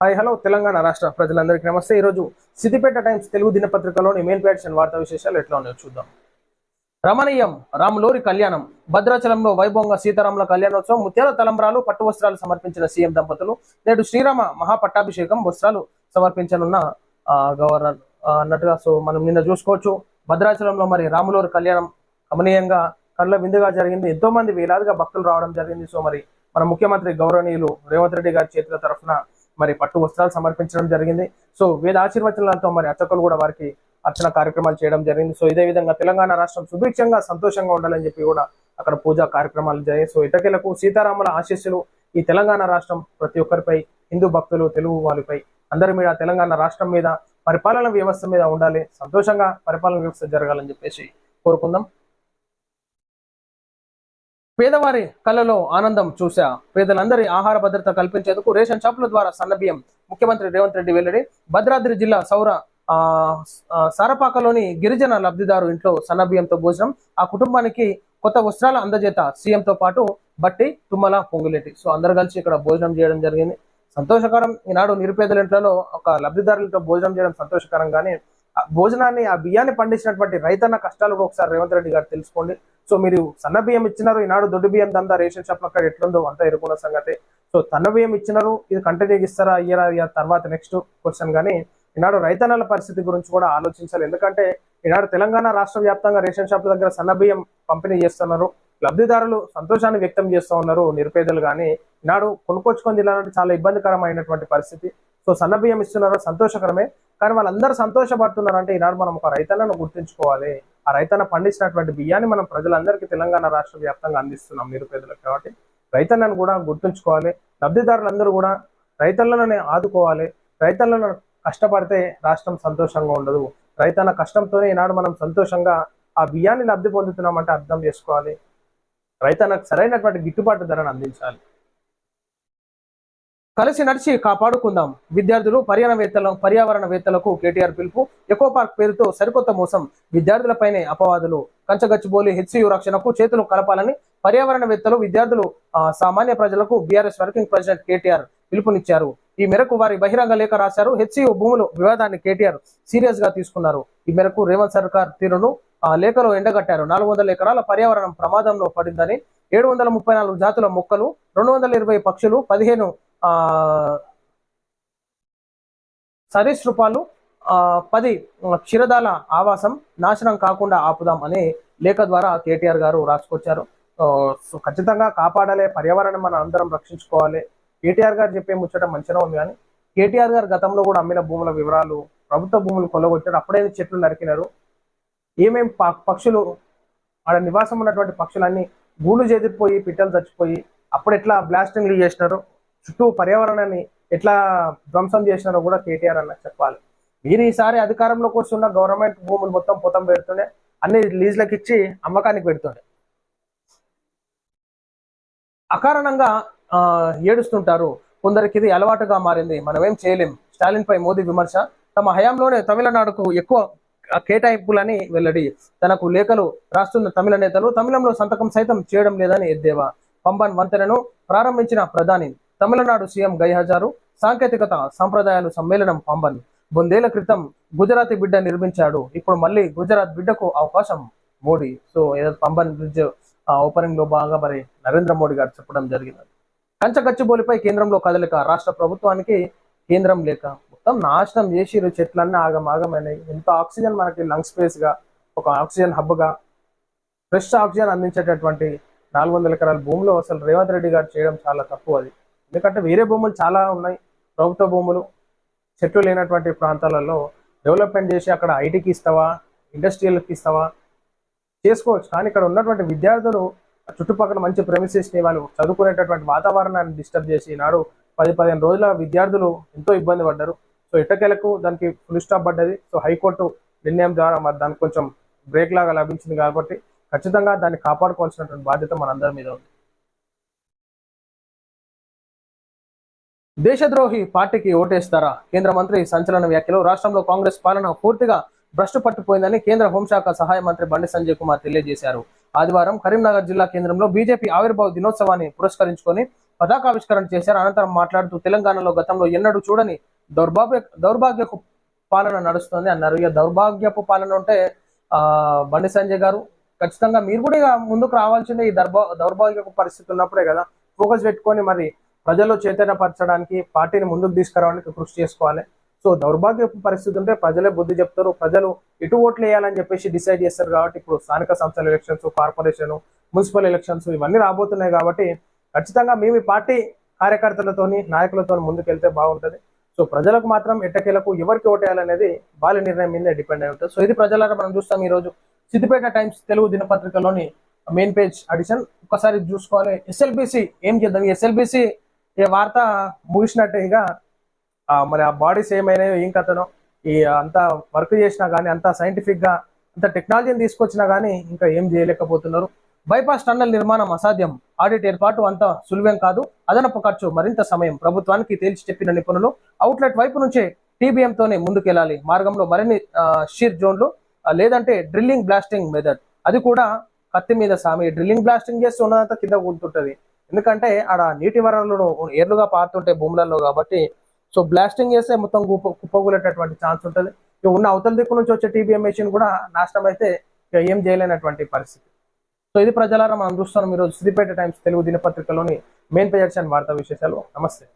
Hi hello Telangana రాష్ట్ర ప్రజలందరికీ నమస్తే. ఈరోజు సిద్దిపేట టైమ్స్ తెలుగు దినపత్రికలోని మెయిన్ పేడ్స్ అండ్ వార్తా విశేషాలు ఎట్లా ఉన్నాయో చూద్దాం. రమణీయం రాములోరి కళ్యాణం భద్రాచలంలో వైభవంగా సీతారాముల కళ్యాణోత్సవం ముత్యాల తలంబ్రాలు పట్టు వస్త్రాలు సమర్పించిన సీఎం దంపతులు నేడు శ్రీరామ మహాపట్టాభిషేకం వస్త్రాలు సమర్పించనున్న ఆ, గవర్నర్ అన్నట్టుగా సో మనం నిన్న చూసుకోవచ్చు. భద్రాచలంలో మరి రాములోరి కళ్యాణం గమనీయంగా కళ్ళ విందుగా జరిగింది. ఎంతో మంది వేలాదిగా భక్తులు రావడం జరిగింది. సో మరి మన ముఖ్యమంత్రి గౌరవనీయులు రేవంత్ రెడ్డి గారి చేతుల తరఫున మరి పట్టు వస్త్రాలు సమర్పించడం జరిగింది. సో వేద ఆశీర్వచనాలతో మరి అర్చకులు కూడా వారికి అర్చన కార్యక్రమాలు చేయడం జరిగింది. సో ఇదే విధంగా తెలంగాణ రాష్ట్రం సుభిక్షంగా సంతోషంగా ఉండాలని చెప్పి కూడా అక్కడ పూజా కార్యక్రమాలు జరిగాయి. సో ఇటకెలకు సీతారాముల ఆశీస్సులు ఈ తెలంగాణ రాష్ట్రం ప్రతి ఒక్కరిపై హిందూ భక్తులు తెలుగు వాళ్ళపై అందరి మీద తెలంగాణ రాష్ట్రం మీద పరిపాలన వ్యవస్థ మీద ఉండాలి. సంతోషంగా పరిపాలన వ్యవస్థ జరగాలని చెప్పేసి కోరుకుందాం. పేదవారి కళ్ళలో ఆనందం చూసా పేదలందరి ఆహార భద్రత కల్పించేందుకు రేషన్ షాపుల ద్వారా సన్నబియ్యం ముఖ్యమంత్రి రేవంత్ రెడ్డి వెల్లడి. భద్రాద్రి జిల్లా సౌర ఆ, సారపాకలోని గిరిజన లబ్ధిదారు ఇంట్లో సన్నబియ్యంతో భోజనం ఆ కుటుంబానికి కొత్త వస్త్రాల అందజేత సీఎంతో పాటు బట్టి తుమ్మల పొంగులేటి. సో అందరు కలిసి ఇక్కడ భోజనం చేయడం జరిగింది. సంతోషకరం. ఈనాడు నిరుపేదల ఇంట్లో ఒక లబ్ధిదారులతో భోజనం చేయడం సంతోషకరం కానీ ఆ భోజనాన్ని ఆ బియ్యాన్ని పండించినటువంటి రైతన్న కష్టాలు ఒకసారి రేవంత్ రెడ్డి గారు తెలుసుకోండి. సో మీరు సన్న బియ్యం ఇచ్చినారు ఈనాడు దొడ్డు బియ్యం దందా రేషన్ షాప్ అక్కడ ఎట్లుందో అంతా ఎరుకున్న సంగతి. సో సన్న బియ్యం ఇచ్చినారు ఇది కంటిన్యూ ఇస్తారా అయ్యారా తర్వాత నెక్స్ట్ క్వశ్చన్ కానీ ఈనాడు రైతన్నల పరిస్థితి గురించి కూడా ఆలోచించాలి. ఎందుకంటే ఈనాడు తెలంగాణ రాష్ట్ర వ్యాప్తంగా రేషన్ షాపుల దగ్గర సన్న బియ్యం పంపిణీ చేస్తున్నారు. లబ్ధిదారులు సంతోషాన్ని వ్యక్తం చేస్తూ ఉన్నారు నిరుపేదలు కానీ ఈనాడు కొనుక్కొచ్చుకొని తినాలంటే చాలా ఇబ్బందికరమైనటువంటి పరిస్థితి. సో సన్న బియ్యం ఇస్తున్నారు సంతోషకరమే. కానీ వాళ్ళందరూ సంతోషపడుతున్నారు అంటే ఈనాడు మనం ఒక రైతన్నను గుర్తుంచుకోవాలి. ఆ రైతన్న పండించినటువంటి బియ్యాన్ని మనం ప్రజలందరికీ తెలంగాణ రాష్ట్ర వ్యాప్తంగా అందిస్తున్నాం నిరుపేదలకు కాబట్టి రైతన్నను కూడా గుర్తుంచుకోవాలి లబ్ధిదారులందరూ కూడా రైతులను ఆదుకోవాలి రైతులను కష్టపడితే రాష్ట్రం సంతోషంగా ఉండదు రైతన్న కష్టంతోనే ఈనాడు మనం సంతోషంగా ఆ బియ్యాన్ని లబ్ధి పొందుతున్నామంటే అర్థం చేసుకోవాలి రైతన్నకు సరైనటువంటి గిట్టుబాటు ధరను అందించాలి. కలిసి నడిచి కాపాడుకుందాం. విద్యార్థులు పర్యావరణవేత్తల పర్యావరణవేత్తలకు కేటీఆర్ పిలుపు ఎకో పార్క్ పేరుతో సరికొత్త మోసం విద్యార్థులపైనే అపవాదులు. కంచగచ్చిబోలి హెచ్సియు రక్షణకు చేతులు కలపాలని పర్యావరణవేత్తలు విద్యార్థులు ఆ, సామాన్య ప్రజలకు బీఆర్ఎస్ వర్కింగ్ ప్రెసిడెంట్ కేటీఆర్ పిలుపునిచ్చారు. ఈ మేరకు వారి బహిరంగ లేఖ రాశారు. హెచ్సియు భూములు వివాదాన్ని కేటీఆర్ సీరియస్గా తీసుకున్నారు. ఈ మేరకు రేవంత్ సర్కార్ తీరును ఆ లేఖలో ఎండగట్టారు. నాలుగు వందల ఎకరాల పర్యావరణం ప్రమాదంలో పడిందని ఏడు వందల ముప్పై నాలుగు జాతుల మొక్కలు రెండు వందల ఇరవై పక్షులు పదిహేను సరీసృపాలు ఆ, పది క్షీరదాల ఆవాసం నాశనం కాకుండా ఆపుదాం అనే లేఖ ద్వారా కేటీఆర్ గారు రాసుకొచ్చారు. సో ఖచ్చితంగా కాపాడాలి పర్యావరణం మనం అందరం రక్షించుకోవాలి. కేటీఆర్ గారు చెప్పే ముచ్చట మంచిగా ఉంది కానీ కేటీఆర్ గారు గతంలో కూడా అమ్మిన భూముల వివరాలు ప్రభుత్వ భూములు కొల్లగొట్టారు అప్పుడే చెట్లు నరికినారు. ఏమేం ప- పక్షులు ఆడ నివాసం ఉన్నటువంటి పక్షులన్నీ గూళ్ళు చెదిరిపోయి పిట్టలు చచ్చిపోయి అప్పుడు ఎట్లా బ్లాస్టింగ్లు చేసినారు? చుట్టూ పర్యావరణాన్ని ఎట్లా ధ్వంసం చేసినారో కూడా కేటీఆర్ అన్న చెప్పాలి. మీరు ఈసారి అధికారంలోకి వస్తున్న గవర్నమెంట్ భూములు మొత్తం పొతం పెడుతుండే అన్ని లీజులకు ఇచ్చి అమ్మకానికి పెడుతుండే. అకారణంగా ఏడుస్తుంటారు కొందరికి ఇది అలవాటుగా మారింది మనం ఏం చేయలేం. స్టాలిన్ పై మోదీ విమర్శ తమ హయాంలోనే తమిళనాడుకు ఎక్కువ కేటాయింపులని వెల్లడి తనకు లేఖలు రాస్తున్న తమిళ నేతలు తమిళంలో సంతకం సైతం చేయడం లేదని ఎద్దేవా. పంబన్ వంతెనను ప్రారంభించిన ప్రధాని తమిళనాడు సీఎం గైహజారు సాంకేతికత సంప్రదాయాలు సమ్మేళనం పంబన్. బొందేళ్ళ క్రితం గుజరాతీ బిడ్డ నిర్మించాడు. ఇప్పుడు మళ్ళీ గుజరాత్ బిడ్డకు అవకాశం మోడీ. సో ఏదో పంబన్ బ్రిడ్జ్ ఓపెనింగ్లో బాగా మరి నరేంద్ర మోడీ గారు చెప్పడం జరిగింది కంచగచ్చిబోలిపై కేంద్రంలో కదలిక రాష్ట్ర ప్రభుత్వానికి కేంద్రం లేక. మొత్తం నాశనం చేసిరు చెట్లన్నీ ఆగమాగమైనాయి ఎంత ఆక్సిజన్ మనకి లంగ్ స్పేస్గా ఒక ఆక్సిజన్ హబ్గా ఫ్రెష్ ఆక్సిజన్ అందించేటటువంటి నాలుగు వందల ఎకరాల భూమిలో అసలు రేవంత్ రెడ్డి గారు చేయడం చాలా తక్కువ అది. ఎందుకంటే వేరే భూములు చాలా ఉన్నాయి. ప్రభుత్వ భూములు చెట్లు లేనటువంటి ప్రాంతాలలో డెవలప్మెంట్ చేసి అక్కడ ఐటీకి ఇస్తావా ఇండస్ట్రియల్కి ఇస్తావా? చేసుకోవచ్చు. కానీ ఇక్కడ ఉన్నటువంటి విద్యార్థులు చుట్టుపక్కల మంచి premises వాళ్ళు చదువుకునేటటువంటి వాతావరణాన్ని డిస్టర్బ్ చేసి నాడు పది పదిహేను రోజుల విద్యార్థులు ఎంతో ఇబ్బంది పడ్డారు. సో ఇటకెలకు దానికి ఫుల్ స్టాప్ పడ్డది. సో హైకోర్టు నిర్ణయం ద్వారా మరి దానికి కొంచెం బ్రేక్ లాగా లభించింది కాబట్టి ఖచ్చితంగా దాన్ని కాపాడుకోవాల్సినటువంటి బాధ్యత మనందరి మీద ఉంది. దేశద్రోహి పార్టీకి ఓటేస్తారా? కేంద్ర మంత్రి సంచలన వ్యాఖ్యలు రాష్ట్రంలో కాంగ్రెస్ పాలన పూర్తిగా భ్రష్టు పట్టుపోయిందని కేంద్ర హోంశాఖ సహాయ మంత్రి బండి సంజయ్ కుమార్ తెలియజేశారు. ఆదివారం కరీంనగర్ జిల్లా కేంద్రంలో బీజేపీ ఆవిర్భావ దినోత్సవాన్ని పురస్కరించుకొని పతాకావిష్కరణ చేశారు. అనంతరం మాట్లాడుతూ తెలంగాణలో గతంలో ఎన్నడూ చూడని దౌర్భాగ్య దౌర్భాగ్యపు పాలన నడుస్తుంది అన్నారు. ఇక దౌర్భాగ్యపు పాలన ఉంటే ఆ బండి సంజయ్ గారు ఖచ్చితంగా మీరు కూడా ఇక ముందుకు రావాల్సిందే ఈ దర్భా దౌర్భాగ్యపు పరిస్థితి ఉన్నప్పుడే కదా. ఫోకస్ పెట్టుకొని మరి ప్రజల్లో చైతన్యపరచడానికి పార్టీని ముందుకు తీసుకురావడానికి కృషి చేసుకోవాలి. సో దౌర్భాగ్యపు పరిస్థితి ఉంటే ప్రజలే బుద్ధి చెప్తారు. ప్రజలు ఎటు ఓట్లు వేయాలని చెప్పేసి డిసైడ్ చేస్తారు కాబట్టి ఇప్పుడు స్థానిక సంస్థల ఎలక్షన్స్ కార్పొరేషన్ మున్సిపల్ ఎలక్షన్స్ ఇవన్నీ రాబోతున్నాయి కాబట్టి ఖచ్చితంగా మేము పార్టీ కార్యకర్తలతోని నాయకులతో ముందుకెళ్తే బాగుంటుంది. సో ప్రజలకు మాత్రం ఎట్టకేలకు ఎవరికి ఓటేయాలనేది వాళ్ళ నిర్ణయం మీదే డిపెండ్ అయి ఉంటుంది. సో ఇది ప్రజలను మనం చూస్తాం ఈ రోజు సిద్దిపేట టైమ్స్ తెలుగు దినపత్రికలోని మెయిన్ పేజ్ అడిషన్. ఒకసారి చూసుకోవాలి. ఎస్ఎల్బిసి ఏం చేద్దాం? ఈ ఎస్ఎల్బిసి ఈ వార్త ముగిసినట్టే ఇక మరి ఆ బాడీస్ ఏమైనాయో ఏం కథనో ఈ అంత వర్క్ చేసినా కానీ అంత సైంటిఫిక్గా అంత టెక్నాలజీని తీసుకొచ్చినా కానీ ఇంకా ఏం చేయలేకపోతున్నారు. బైపాస్ టన్నల్ నిర్మాణం అసాధ్యం. ఆడిట్ ఏర్పాటు అంత సులువేం కాదు. అదనపు ఖర్చు మరింత సమయం. ప్రభుత్వానికి తేల్చి చెప్పిన నిపుణులు అవుట్లెట్ వైపు నుంచే టీబీఎంతోనే ముందుకెళ్ళాలి. మార్గంలో మరిన్ని షీర్ జోన్లు లేదంటే డ్రిల్లింగ్ బ్లాస్టింగ్ మెథడ్ అది కూడా కత్తి మీద సామి. డ్రిల్లింగ్ బ్లాస్టింగ్ చేస్తే ఉన్నదంతా కింద కూలుతుంటది. ఎందుకంటే ఆడ నీటి వనరులను ఏర్లుగా పారుతుంటాయి భూములలో కాబట్టి సో బ్లాస్టింగ్ చేస్తే మొత్తం కుప్ప కుప్పగూలేటటువంటి ఛాన్స్ ఉంటుంది. ఇక ఉన్న అవతల దిక్కు నుంచి వచ్చే టీబీఎం మెషిన్ కూడా నాశనం అయితే ఇక ఏం చేయలేనటువంటి పరిస్థితి. సో ఇది ప్రజలారా మనం చూస్తున్నాం ఈరోజు సిద్దిపేట టైమ్స్ తెలుగు దినపత్రికలోని మెయిన్ పేజర్స్ అండ్ వార్తా విశేషాలు. నమస్తే.